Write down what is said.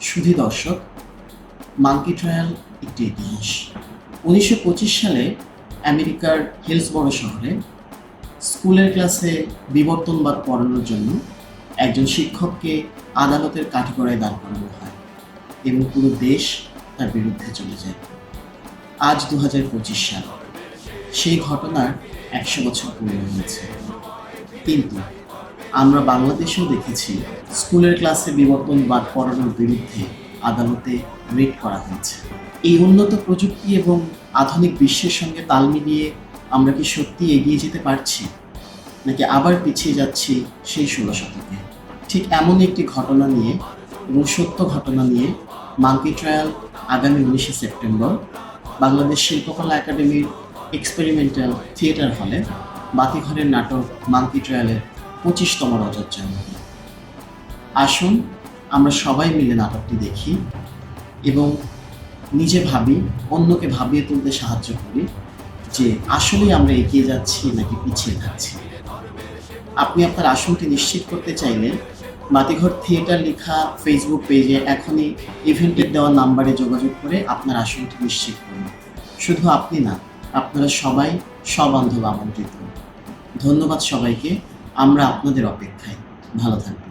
সুধী দর্শক monkey trial একটি ইতিহাস। উনিশশো পঁচিশ সালে আমেরিকার হিলসবরো শহরে স্কুলের ক্লাসে বিবর্তন বিবর্তনবাদ পড়ানোর জন্য একজন শিক্ষককে আদালতের কাঠগড়ায় দাঁড় করানো হয় এবং পুরো দেশ তার বিরুদ্ধে চলে যায়। আজ দু হাজার পঁচিশ সাল। সেই ঘটনার একশো বছর পূর্ণ হয়েছে। কিন্তু আমরা বাংলাদেশেও দেখেছি স্কুলের ক্লাসে বিবর্তনবাদ পড়ানোর বিরুদ্ধে আদালতে রেড করা হয়েছে। এই উন্নত প্রযুক্তি এবং আধুনিক বিশ্বের সঙ্গে তাল মিলিয়ে আমরা কি সত্যি এগিয়ে যেতে পারছি, নাকি আবার পিছিয়ে যাচ্ছি সেই ষোলো শতকে? ঠিক এমন একটি ঘটনা নিয়ে এবং সত্য ঘটনা নিয়ে মাঙ্কি ট্রায়াল আগামী উনিশে সেপ্টেম্বর বাংলাদেশ শিল্পকলা একাডেমির এক্সপেরিমেন্টাল থিয়েটার হলে বাতিঘরের নাটক মাঙ্কি ট্রায়ালের পঁচিশতম রজত জন্মদিন আসুন, আমরা সবাই মিলে নাটকটি দেখি এবং নিজে ভাবি, অন্যকে ভাবিয়ে তুলতে সাহায্য করি যে আসলেই আমরা এগিয়ে যাচ্ছি নাকি পিছিয়ে যাচ্ছি। আপনি আপনার আসনটি নিশ্চিত করতে চাইলে বাতিঘর থিয়েটার লেখা ফেসবুক পেজে এখনই ইভেন্টের দেওয়া নাম্বারে যোগাযোগ করে আপনার আসনটি নিশ্চিত করুন। শুধু আপনি না, আপনারা সবাই, সবান্ধব আমন্ত্রিত। ধন্যবাদ সবাইকে। আমরা আপনাদের অপেক্ষায়। ভালো থাকবেন।